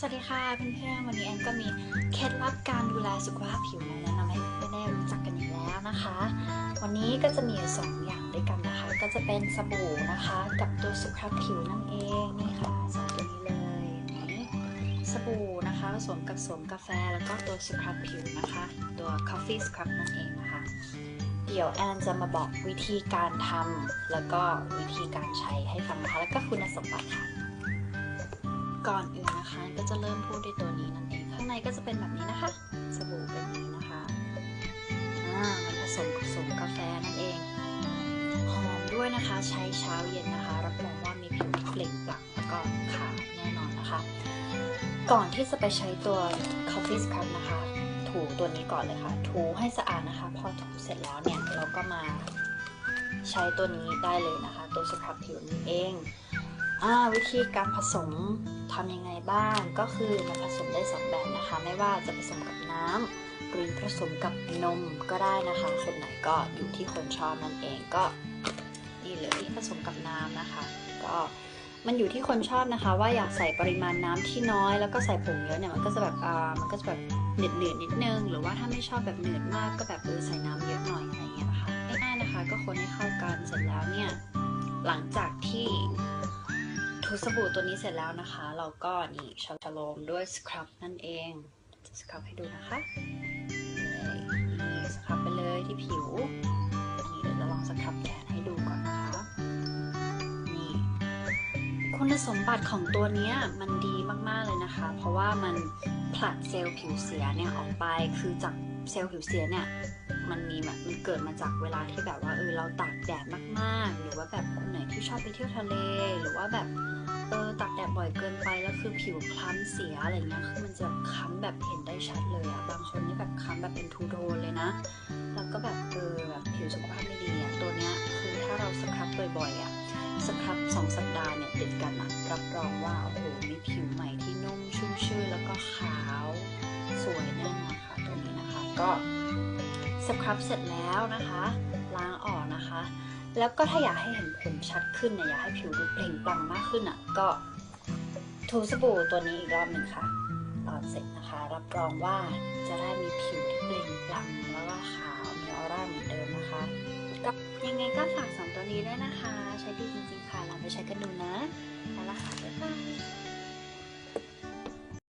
สวัสดีค่ะเพื่อนๆ วันนี้แอนก็มีเคล็ดลับการดูแลสุขภาพผิวมาแนะนำให้เพื่อนๆได้รู้จักกันอีกแล้วนะคะ วันนี้ก็จะมีอยู่สองอย่างด้วยกันนะคะ ก็จะเป็นสบู่นะคะ กับตัวสครับผิวนั่นเองนี่ค่ะสองตัวนี้เลยนี่สบู่นะคะผสมกับสมกาแฟแล้วก็ตัวสครับผิวนะคะ ตัว Coffee Scrub นั่นเองนะคะ เดี๋ยวแอนจะมาบอกวิธีการทำแล้วก็วิธีการใช้ให้ฟังนะคะแล้วก็คุณสมบัติค่ะ ก่อนอื่นนะคะ ก็จะเริ่มพูดด้วยตัวนี้นั่นเองข้างในก็จะเป็นแบบนี้นะคะ สบู่เป็นนี้นะคะอ่ามันผสมกับสมกาแฟนั่นเองหอมด้วยนะคะ ใช้เช้าเย็นนะคะ รับรองว่ามีผิวเปล่งปลั่งแล้วก็ขาวแน่นอนนะคะ ก่อนที่จะไปใช้ตัว Coffee Scrub นะคะ ถูตัวนี้ก่อนเลยค่ะ ถูให้สะอาดนะคะ พอถูเสร็จแล้วเนี่ยเราก็มาใช้ตัวนี้ได้เลยนะคะ ตัวสครับผิวนี้เองอ่าวิธีการผสม ทำยังไงบ้าง ก็คือมันผสมได้สองแบบนะคะ ไม่ว่าจะผสมกับน้ำหรือผสมกับนมก็ได้นะคะ คนไหนก็อยู่ที่คนชอบนั่นเองก็นี่เลยผสมกับน้ำนะคะ ก็มันอยู่ที่คนชอบนะคะ ว่าอยากใส่ปริมาณน้ำที่น้อยแล้วก็ใส่ผงเยอะเนี่ยมันก็จะแบบอ่ามันก็จะแบบเหนืดหนืดนิดนึง หรือว่าถ้าไม่ชอบแบบเหนืดมากก็แบบเออใส่น้ำเยอะหน่อยอะไรเงี้ยนะคะง่ายๆนะคะ ก็คนให้เข้ากันเสร็จแล้วเนี่ยหลังจาก ทูสบู่ตัวนี้เสร็จแล้วนะคะ เราก็นี่ชโลมด้วยสครับนั่นเองจะสครับให้ดูนะคะนี่สครับไปเลยที่ผิวนี่เดี๋ยวจะลองสครับแขนให้ดูก่อนนะคะ นี่ คุณสมบัติของตัวเนี้ยมันดีมากๆเลยนะคะ เพราะว่ามันผลัดเซลล์ผิวเสียเนี่ยออกไปคือจากเซลล์ผิวเสียเนี่ยมันมีแบบมันเกิดมาจากเวลาที่แบบว่าเออเราตากแดดมาก ชอบไปเที่ยวทะเล หรือว่าแบบเออตากแดดบ่อยเกินไปแล้วคือผิวคล้ำเสียอะไรเงี้ยคือมันจะคล้ำแบบเห็นได้ชัดเลยอะบางคนนี่แบบคล้ำแบบเป็นทูโทนเลยนะ แล้วก็แบบเออแบบผิวสุขภาพไม่ดีอะตัวเนี้ยคือถ้าเราสครับบ่อยๆอะสครับสองสัปดาห์เนี่ยติดกันอะรับรองว่าโอ้โหมีผิวใหม่ที่นุ่มชุ่มชื่นแล้วก็ขาวสวยแน่นอนค่ะตัวนี้นะคะ ก็สครับเสร็จแล้วนะคะ ล้างออกนะคะ แล้วก็ถ้าอยากให้เห็นผลชัดขึ้นเนี่ยอยากให้ผิวดูเปล่งปลั่งมากขึ้นอะก็ถูสบู่ตัวนี้อีกรอบหนึ่งค่ะตอนเสร็จนะคะ รับรองว่าจะได้มีผิวที่เปล่งปลั่งแล้วก็ขาวมีออร่าเหมือนเดิมนะคะก็ยังไงก็ฝากสองตัวนี้ด้วยนะคะ ใช้ดีจริงๆค่ะลองไปใช้กันดูนะแล้วละค่ะบ๊ายบาย